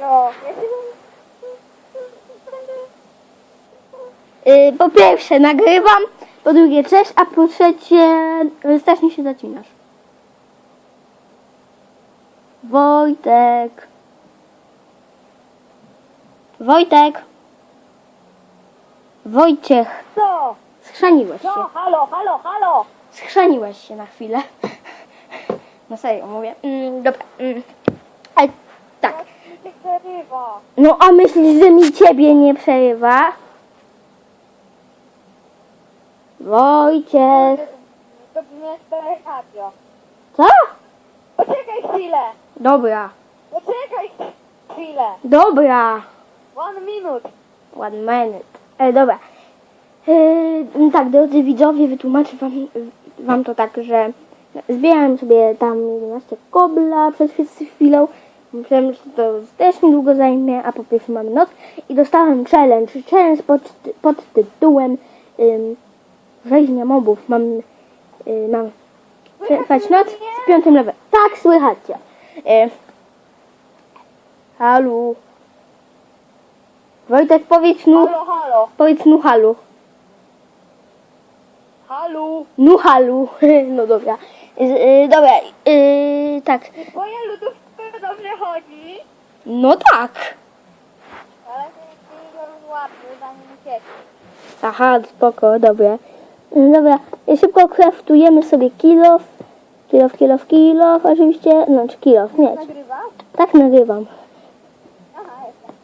No. Y, po pierwsze nagrywam, po drugie cześć, a po trzecie y, strasznie się zacinasz. Wojtek. Wojtek. Wojciech. Co? Schrzaniłeś się. No, halo, halo, halo! Schrzaniłeś się na chwilę. No serio mówię. Mm, dobra. Mm. Przerywa. No a myślisz, że mi ciebie nie przerywa? Wojciech. To nie jest radio. Co? Poczekaj chwilę! Dobra. Poczekaj chwilę! Dobra. One minute! One minute. E, dobra. E, tak, drodzy widzowie, wytłumaczę wam, wam to tak, że zbierałem sobie tam 11 kobla przez chwilę. Myślałem, że to też niedługo zajmie, a po pierwsze mamy noc. I dostałem challenge. Challenge pod, pod tytułem ym, rzeźnia mobów. Mam, y, mam przetrwać noc z piątym levelem. Tak, słychać cię. E, halu. Wojtek, powiedz nu, Halo, halo! powiedz nu halu. Halo! Nu halu. No dobra. Y, y, dobra, y, tak. Twoja lodówka dobrze chodzi, No tak. ale ty go rozłapił, zanim uciekł. Aha, spoko, dobra. Y, Dobra, szybko kraftujemy sobie kilof. Kilof, kilof, kilof, oczywiście. No, czy kilof, nie. Nagrywa? Tak nagrywam. Aha, jestem.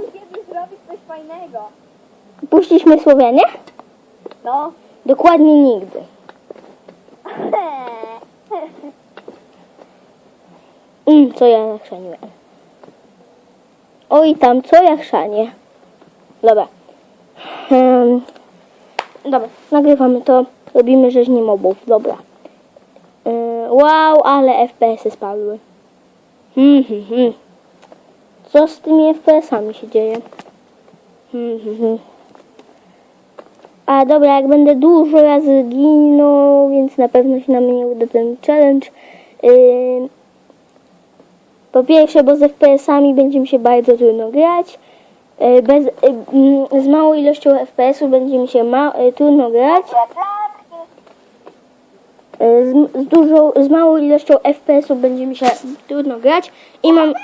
Muszę kiedyś zrobić coś fajnego. Puścisz mnie Słowianie? No. Dokładnie nigdy. Mm, co ja chrzaniłem. Oj, tam, co ja chrzanie. Dobra. Hmm. Dobra, nagrywamy to. Robimy rzeźnie mobów. Dobra. Yy, wow, ale FPS-y spadły. Hmm, hmm. Co z tymi FPS-ami się dzieje? Hmm, hmm. A dobra, jak będę dużo razy ginął, więc na pewno się na mnie uda ten challenge. Yy, po pierwsze, bo z FPS-ami będzie mi się bardzo trudno grać. Yy, bez, yy, mm, z małą ilością FPS-ów będzie mi się ma, yy, trudno grać. Z, z, dużą, z małą ilością FPS-ów będzie mi się trudno grać. I mam,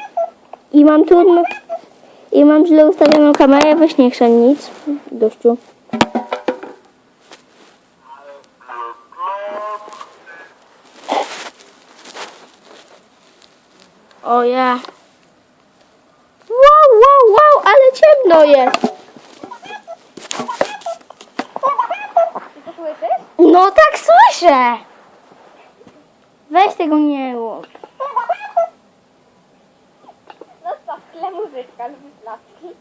i mam trudno, i mam źle ustawioną kamerę. Weź nie chrzan nic, gościu. O ja. Wow, wow, wow, ale ciemno jest. No tak słyszę. Weź tego nie rób. No to w tle muzyczka, lubisz laski.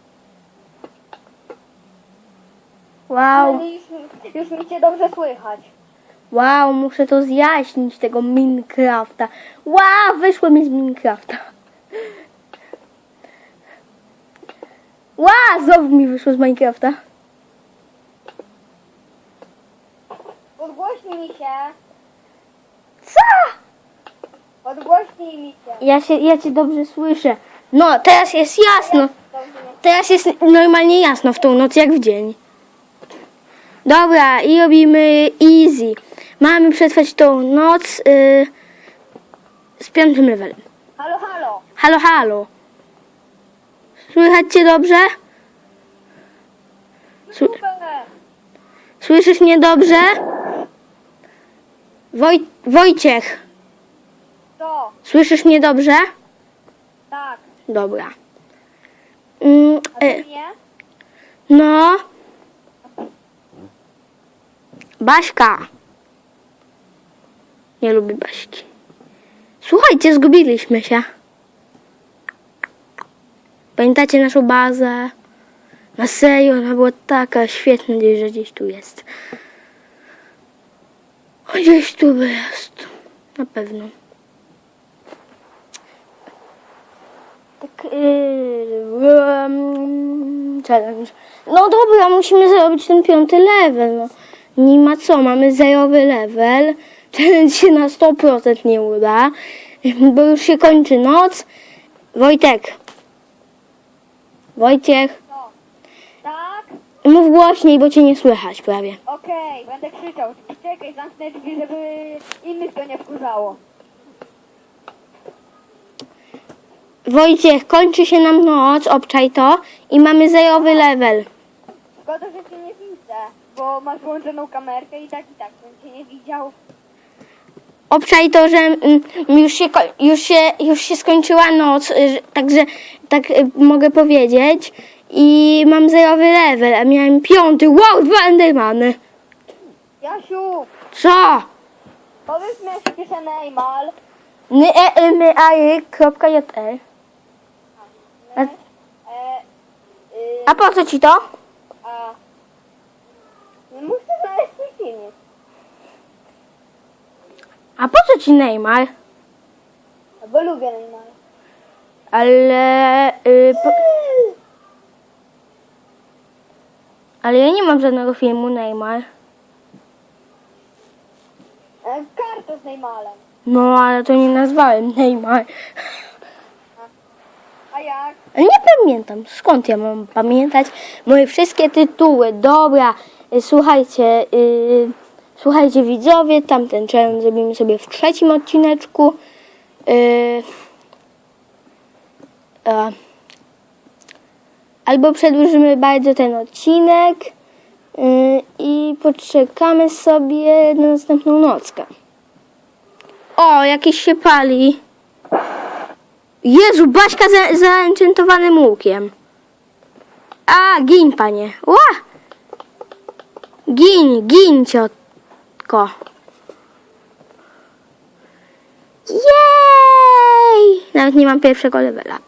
Wow, już, już mi cię dobrze słychać. Wow, muszę to zjaśnić, tego Minecrafta. Wow, wyszło mi z Minecrafta. Wow, znowu mi wyszło z Minecrafta. Podgłośnij mi się. Co? Podgłośnij mi się. Ja, się, ja cię dobrze słyszę. No, teraz jest jasno. Teraz jest normalnie jasno w tą noc jak w dzień. Dobra, i robimy easy. Mamy przetrwać tą noc y, z piątym levelem. Halo, halo. Halo, halo. Słychać cię dobrze? Sły-. Słyszysz mnie dobrze? Woj, Wojciech, To, słyszysz mnie dobrze? tak. Dobra. Mm, y, no. Baśka. Nie lubię Baśki. Słuchajcie, zgubiliśmy się. Pamiętacie naszą bazę? Na serio, ona była taka świetna, że gdzieś tu jest. O, Gdzieś tu jest. Na pewno. Tak, yy, um, challenge. No dobra, musimy zrobić ten piąty level. No. Nie ma co, mamy zerowy level. Challenge się na 100% nie uda, bo już się kończy noc Wojtek. Wojciech. No. Tak? Mów głośniej, bo cię nie słychać prawie. Okej, będę krzyczał. Czekaj, zamknę drzwi, żeby innych to nie wkurzało. Wojciech, kończy się nam noc, obczaj to i mamy zerowy level. Szkoda, że cię nie widzę, bo masz włączoną kamerkę i tak i tak bym cię nie widział. Obczaj to, że mm, już się, już się, już się skończyła noc, y, że- także tak y, mogę powiedzieć. I mam zerowy level, a miałem piąty. Wow, dwa endermany. Jasiu, Co? powiedz mi jak pisze Neymar. Ny, e, e, my, a, y, kropka, j, e. A, E, y, a po co ci to? a, muszę znaleźć twój filmik. A po co ci Neymar? Bo lubię Neymar. Ale, y, po, ale ja nie mam żadnego filmu Neymar. E, kartę z Neymarem. No, ale to nie nazwałem Neymar. A jak? Nie pamiętam. Skąd ja mam pamiętać moje wszystkie tytuły? Dobra, y, słuchajcie, y, słuchajcie widzowie, tamten challenge zrobimy sobie w trzecim odcineczku. Y, a, albo przedłużymy bardzo ten odcinek y, i poczekamy sobie na następną nockę. O, jakiś się pali. Jezu, Baśka za, zaenchantowanym łukiem. A, gin, panie. Ła! Gin, gin, ciotko. Jej! Nawet nie mam pierwszego levela.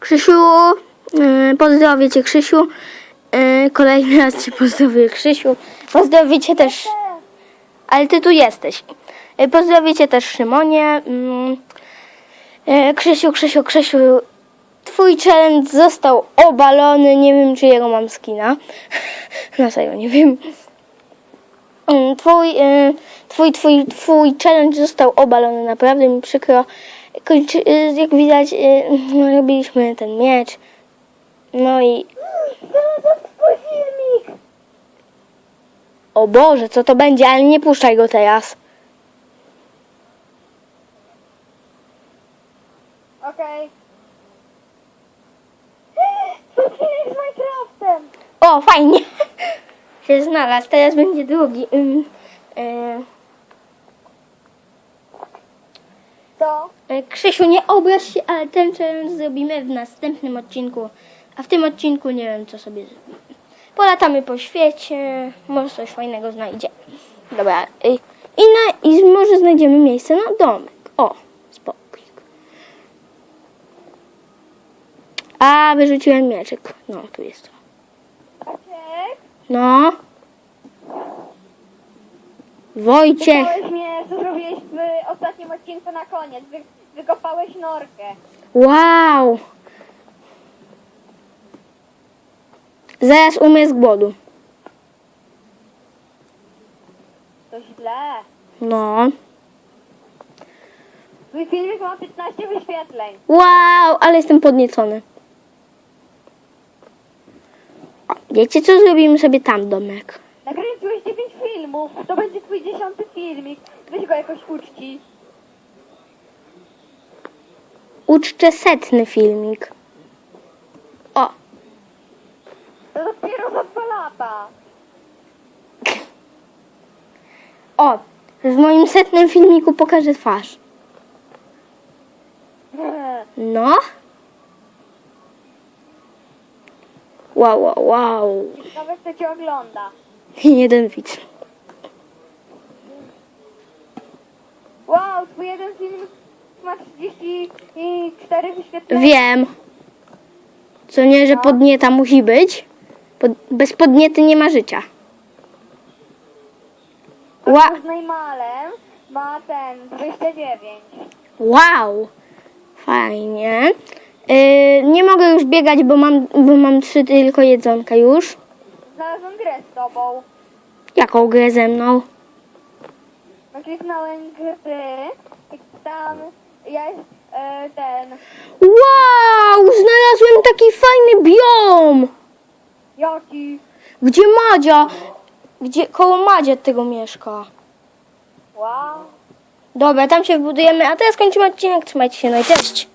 Krzysiu, yy, pozdrowię cię, Krzysiu. Yy, kolejny raz cię pozdrowię, Krzysiu. Pozdrowię cię też ale ty tu jesteś. E, Pozdrowię cię też Szymonie. E, Krzysiu, Krzysiu, Krzysiu, twój challenge został obalony. Nie wiem, czy jego mam skina. Na serio, nie wiem. Mm, Twój, e, twój, twój, twój challenge został obalony, naprawdę mi przykro. E, jak widać, e, no, robiliśmy ten miecz. No i o Boże, co to będzie, ale nie puszczaj go teraz. Okej. Twój filmik z Minecraftem! O, fajnie. Się znalazł. Teraz będzie drugi. Ym, y, Co? y, Krzysiu, nie obraź się, ale ten challenge zrobimy w następnym odcinku. A w tym odcinku nie wiem, co sobie zrobimy. Polatamy po świecie. Może coś fajnego znajdziemy. Dobra. Y, I, na, I może znajdziemy miejsce na domek. O, spokój. A, wyrzuciłem mieczyk. No, tu jest. Maciek? No. Wojciech. Pytałeś mnie, co zrobiłeś w ostatnim odcinku na koniec. Wy, wykopałeś norkę. Wow! Zaraz umrę z głodu. To źle. No. Twój filmik ma 15 wyświetleń. Wow, ale jestem podniecony. O, Wiecie co? Zrobimy sobie tam domek. Nakręciłeś 9 filmów. To będzie twój dziesiąty filmik. Weź go jakoś uczci. Uczczę setny filmik. O, To dopiero za dwa lata. o. W moim setnym filmiku pokażę twarz. No. Wow, wow, wow. Nawet kto cię ogląda. Jeden widz. Wow, twój jeden filmik ma 34 wyświetlenia. Wiem. Co nie, że podnieta musi być. Pod, bez podniety nie ma życia. Ła, A z Neymalem ma ten 29. wow. Fajnie. Yy, nie mogę już biegać, bo mam, bo mam trzy tylko jedzonka już. Znalazłem grę z tobą. Jaką grę ze mną? Nakliknąłem gry tam jest e, ten Wow, znalazłem taki fajny biom. Jaki? Gdzie Madzia? Gdzie koło Madzia tego mieszka? Wow. Dobra, tam się wbudujemy, a teraz kończymy odcinek. Trzymajcie się, no i cześć.